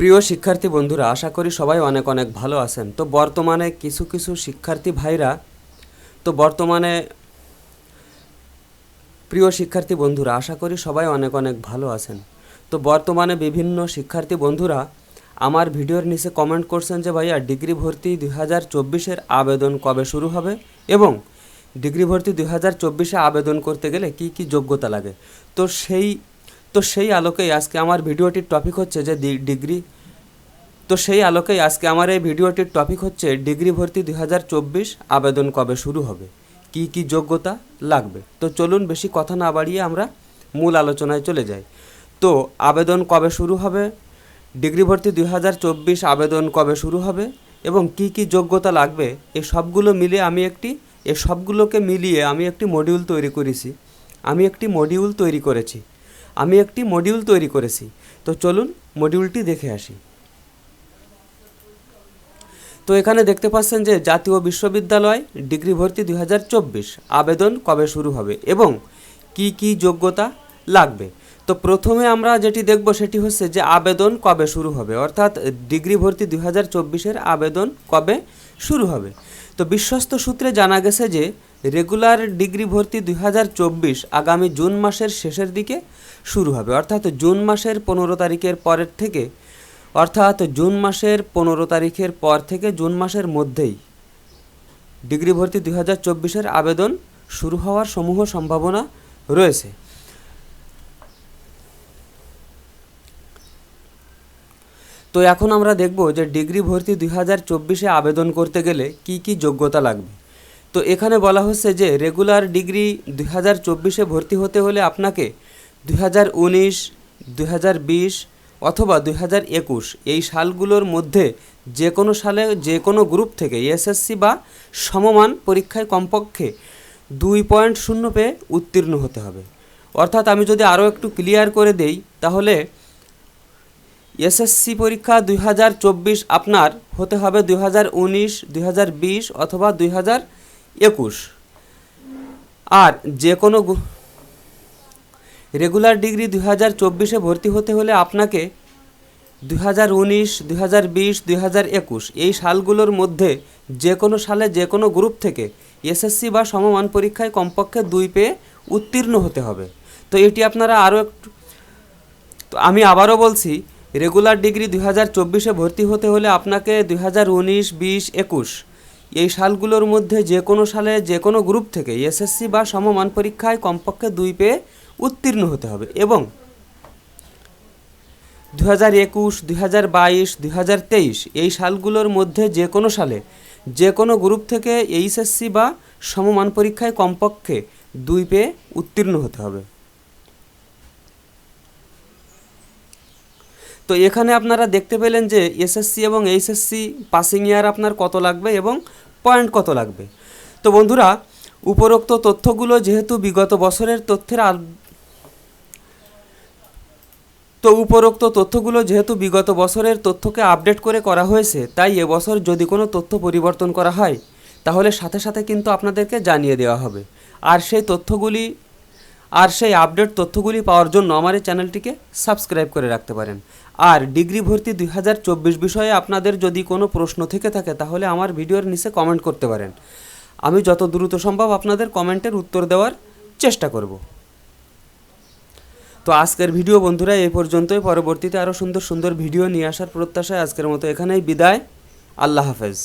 প্রিয় শিক্ষার্থী বন্ধুরা, আশা করি সবাই অনেক অনেক ভালো আছেন। তো বর্তমানে কিছু কিছু শিক্ষার্থী ভাইরা, তো বর্তমানে প্রিয় শিক্ষার্থী বন্ধুরা, আশা করি সবাই অনেক অনেক ভালো আছেন। তো বর্তমানে বিভিন্ন শিক্ষার্থী বন্ধুরা, আমার ভিডিওর নিচে কমেন্ট করছেন যে, ভাইয়া, ডিগ্রি ভর্তি দুই হাজার চব্বিশের আবেদন কবে শুরু হবে? এবং ডিগ্রি ভর্তি দুই হাজার চব্বিশে আবেদন করতে গেলে কি কি যোগ্যতা লাগে? তো সেই তো সেই আলোকেই আজকে আমার ভিডিওটির টপিক হচ্ছে যে ডিগ্রি তো সেই আলোকেই আজকে আমার এই ভিডিওটির টপিক হচ্ছে ডিগ্রি ভর্তি দুই হাজার চব্বিশ আবেদন কবে শুরু হবে? কি কি যোগ্যতা লাগবে? তো চলুন বেশি কথা না বাড়িয়ে আমরা মূল আলোচনায় চলে যাই। তো আবেদন কবে শুরু হবে? ডিগ্রি ভর্তি দুই হাজার চব্বিশ আবেদন কবে শুরু হবে? এবং কি কি যোগ্যতা লাগবে? এই সবগুলো মিলিয়ে আমি একটি, এ সবগুলোকে মিলিয়ে আমি একটি মডিউল তৈরি করেছি। আমি একটি মডিউল তৈরি করেছি। আমি একটি মডিউল তৈরি করেছি। তো চলুন মডিউলটি দেখে আসি। তো এখানে দেখতে পাচ্ছেন যে জাতীয় বিশ্ববিদ্যালয় ডিগ্রি ভর্তি দুই হাজার চব্বিশ, আবেদন কবে শুরু হবে এবং কি কি যোগ্যতা লাগবে? তো প্রথমে আমরা যেটি দেখব সেটি হচ্ছে যে আবেদন কবে শুরু হবে, অর্থাৎ ডিগ্রি ভর্তি দুই হাজার আবেদন কবে শুরু হবে? তো বিশ্বস্ত সূত্রে জানা গেছে যে রেগুলার ডিগ্রি ভর্তি দুই হাজার চব্বিশ আগামী জুন মাসের শেষের দিকে শুরু হবে, অর্থাৎ জুন মাসের পনেরো তারিখের পরের থেকে অর্থাৎ জুন মাসের পনেরো তারিখের পর থেকে জুন মাসের মধ্যেই ডিগ্রি ভর্তি দুই হাজার চব্বিশের আবেদন শুরু হওয়ার সমূহ সম্ভাবনা রয়েছে। তো এখন আমরা দেখব যে ডিগ্রি ভর্তি দুই হাজার চব্বিশে আবেদন করতে গেলে কি কি যোগ্যতা লাগবে। তো এখানে বলা হচ্ছে যে রেগুলার ডিগ্রি দুই হাজার চব্বিশে ভর্তি হতে হলে আপনাকে দুই হাজার উনিশ, দুই হাজার বিশ অথবা দুই হাজার একুশ এই সালগুলোর মধ্যে যে কোনো সালে যে কোনো গ্রুপ থেকে এসএসসি বা সমমান পরীক্ষায় কমপক্ষে দুই পয়েন্ট শূন্য পেয়ে উত্তীর্ণ হতে হবে। অর্থাৎ আমি যদি আরও একটু ক্লিয়ার করে দেই, তাহলে এসএসসি পরীক্ষা দুই হাজার চব্বিশ আপনার হতে হবে দুই হাজার অথবা দুই হাজার একুশ। আর যে কোনো রেগুলার ডিগ্রি দুই হাজার চব্বিশে ভর্তি হতে হলে আপনাকে দুই হাজার উনিশ, দুই হাজার বিশ, দুই হাজার একুশ এই সালগুলোর মধ্যে যে কোনো সালে যে কোনো গ্রুপ থেকে এসএসসি বা সমমান পরীক্ষায় কমপক্ষে দুই পেয়ে উত্তীর্ণ হতে হবে। তো এটি আপনারা আরও একটু তো আমি আবারও বলছি, রেগুলার ডিগ্রি দুই হাজার চব্বিশে ভর্তি হতে হলে আপনাকে দুই হাজার উনিশ, বিশ, একুশ এই সালগুলোর মধ্যে যে কোনো সালে যে কোনো গ্রুপ থেকে এসএসসি বা সমমান পরীক্ষায় কমপক্ষে দুই পেয়ে উত্তীর্ণ হতে হবে এবং দু হাজার একুশ দু হাজার বাইশ দু হাজার তেইশ এই সালগুলোর মধ্যে যে কোনো সালে যে কোনো গ্রুপ থেকে এইচএসসি বা সমমান পরীক্ষায় কমপক্ষে দুই পেয়ে উত্তীর্ণ হতে হবে। তো এখানে আপনারা দেখতে পেলেন যে এসএসসি এবং এইচএসসি পাসিং ইয়ার আপনার কত লাগবে এবং পয়েন্ট কত লাগবে। তো বন্ধুরা, উপরোক্ত তথ্যগুলো যেহেতু বিগত বছরের তথ্যের আল- তো উপরোক্ত তথ্যগুলো যেহেতু বিগত বছরের তথ্যকে আপডেট করে করা হয়েছে, তাই এবছর যদি কোনো তথ্য পরিবর্তন করা হয়, তাহলে সাথে সাথে কিন্তু আপনাদেরকে জানিয়ে দেওয়া হবে। আর সেই তথ্যগুলি আর সেই আপডেট তথ্যগুলি পাওয়ার জন্য আমার এই চ্যানেলটিকে সাবস্ক্রাইব করে রাখতে পারেন। আর ডিগ্রি ভর্তি দুই হাজার চব্বিশ বিষয়ে আপনাদের যদি কোনো প্রশ্ন থেকে থাকে, তাহলে আমার ভিডিওর নিচে কমেন্ট করতে পারেন। আমি যত দ্রুত সম্ভব আপনাদের কমেন্টের উত্তর দেওয়ার চেষ্টা করব। তো আজকের ভিডিও বন্ধুরা, এই পর্যন্তই। পরবর্তীতে আরও সুন্দর সুন্দর ভিডিও নিয়ে আসার প্রত্যাশায় আজকের মতো এখানেই বিদায়। আল্লাহ হাফেজ।